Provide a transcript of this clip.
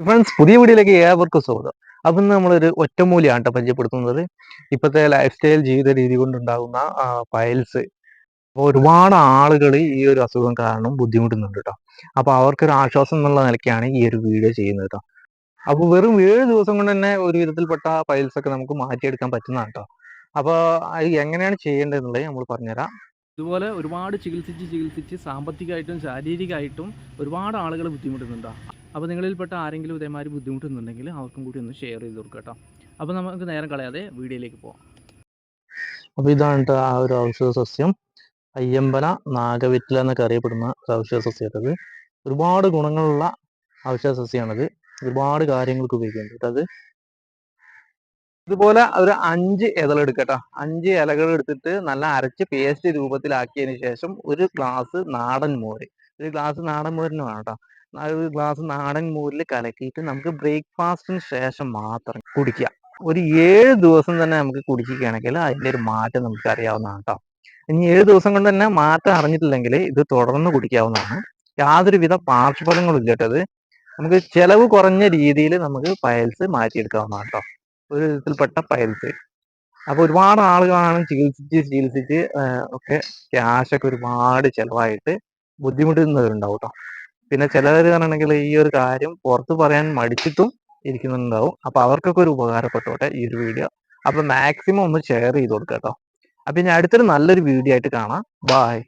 Friends പുതിയ വീഡിയോയിലേക്ക് ഏവർക്കും സ്വാഗതം. അപ്പം നമ്മളൊരു ഒറ്റമൂലിയാണ് കേട്ടോ പരിചയപ്പെടുത്തുന്നത്. ഇപ്പോഴത്തെ ലൈഫ് സ്റ്റൈൽ ജീവിത രീതി കൊണ്ടുണ്ടാകുന്ന ഫയൽസ് അപ്പോൾ ഒരുപാട് ആളുകൾ ഈ ഒരു അസുഖം കാരണം ബുദ്ധിമുട്ടുന്നുണ്ട് കേട്ടോ അപ്പോൾ അവർക്കൊരു ആശ്വാസം എന്നുള്ള നിലയ്ക്കാണ് ഈ ഒരു വീഡിയോ ചെയ്യുന്നത് കേട്ടോ അപ്പോൾ വെറും ഏഴ് ദിവസം കൊണ്ട് തന്നെ ഒരു വിധത്തിൽപ്പെട്ട ഫയൽസ് ഒക്കെ നമുക്ക് മാറ്റിയെടുക്കാൻ പറ്റുന്നതാണ് കേട്ടോ അപ്പോൾ എങ്ങനെയാണ് ചെയ്യേണ്ടതെന്നുള്ളത് നമ്മൾ പറഞ്ഞുതരാം. ഇതുപോലെ ഒരുപാട് ചികിത്സിച്ച് ചികിത്സിച്ച് സാമ്പത്തികമായിട്ടും ശാരീരികമായിട്ടും ഒരുപാട് ആളുകൾ ബുദ്ധിമുട്ടുന്നുണ്ടോ അപ്പോൾ നിങ്ങളിൽപ്പെട്ട ആരെങ്കിലും ഇതേമാതിരി ബുദ്ധിമുട്ടുന്നുണ്ടെങ്കിൽ അവർക്കും കൂടി ഒന്ന് ഷെയർ ചെയ്ത് കൊടുക്കുക കേട്ടോ. അപ്പോൾ നമുക്ക് നേരം കളയാതെ വീഡിയോയിലേക്ക് പോകാം അപ്പോൾ ഇതാണ് ആ ഒരു ഔഷധ സസ്യം. അയ്യമ്പന നാഗവെറ്റില എന്നൊക്കെ അറിയപ്പെടുന്ന ഒരു ഔഷധ സസ്യമാണത് ഒരുപാട് ഗുണങ്ങളുള്ള ഔഷധ സസ്യമാണത്. ഒരുപാട് കാര്യങ്ങൾക്ക് ഉപയോഗിക്കുന്നുണ്ട് അത്. ഇതുപോലെ ഒരു അഞ്ച് ഇതളെടുക്കട്ടോ അഞ്ച് ഇലകൾ എടുത്തിട്ട് നല്ല അരച്ച് പേസ്റ്റ് രൂപത്തിലാക്കിയതിന് ശേഷം ഒരു ഗ്ലാസ് നാടൻ മോര്. ഒരു ഗ്ലാസ് നാടൻ മോരിന് വേണം കേട്ടോ. ഒരു ഗ്ലാസ് നാടൻ മോരിൽ കലക്കിയിട്ട് നമുക്ക് ബ്രേക്ക്ഫാസ്റ്റിന് ശേഷം മാത്രം കുടിക്കുക ഒരു ഏഴ് ദിവസം തന്നെ നമുക്ക് കുടിക്കുകയാണെങ്കിൽ അതിന്റെ ഒരു മാറ്റം നമുക്ക് അറിയാവുന്നതാണ് കേട്ടോ ഇനി ഏഴ് ദിവസം കൊണ്ട് തന്നെ മാറ്റം അറിഞ്ഞിട്ടില്ലെങ്കിൽ ഇത് തുടർന്ന് കുടിക്കാവുന്നതാണ് യാതൊരുവിധ പാർശ്വഫലങ്ങളും ഇല്ല കേട്ടോ നമുക്ക് ചെലവ് കുറഞ്ഞ രീതിയിൽ നമുക്ക് പയൽസ് മാറ്റിയെടുക്കാവുന്നതാണ് കേട്ടോ ഒരു വിധത്തിൽപ്പെട്ട പയൽസ് അപ്പൊ ഒരുപാട് ആളുകളാണ് ചികിത്സിച്ച് ചികിത്സിച്ച് ഒക്കെ ക്യാഷൊക്കെ ഒരുപാട് ചെലവായിട്ട് ബുദ്ധിമുട്ടുന്നവരുണ്ടാവും കേട്ടോ പിന്നെ ചിലവർ പറയണമെങ്കിൽ ഈ ഒരു കാര്യം പുറത്ത് പറയാൻ മടിച്ചിട്ടും ഇരിക്കുന്നുണ്ടാവും. അപ്പൊ അവർക്കൊക്കെ ഒരു ഉപകാരപ്പെട്ടോട്ടെ ഈ ഒരു വീഡിയോ അപ്പൊ മാക്സിമം ഒന്ന് ഷെയർ ചെയ്ത് കൊടുക്കുക കേട്ടോ. അപ്പൊ ഇനി അടുത്തൊരു നല്ലൊരു വീഡിയോ ആയിട്ട് കാണാം. ബായ്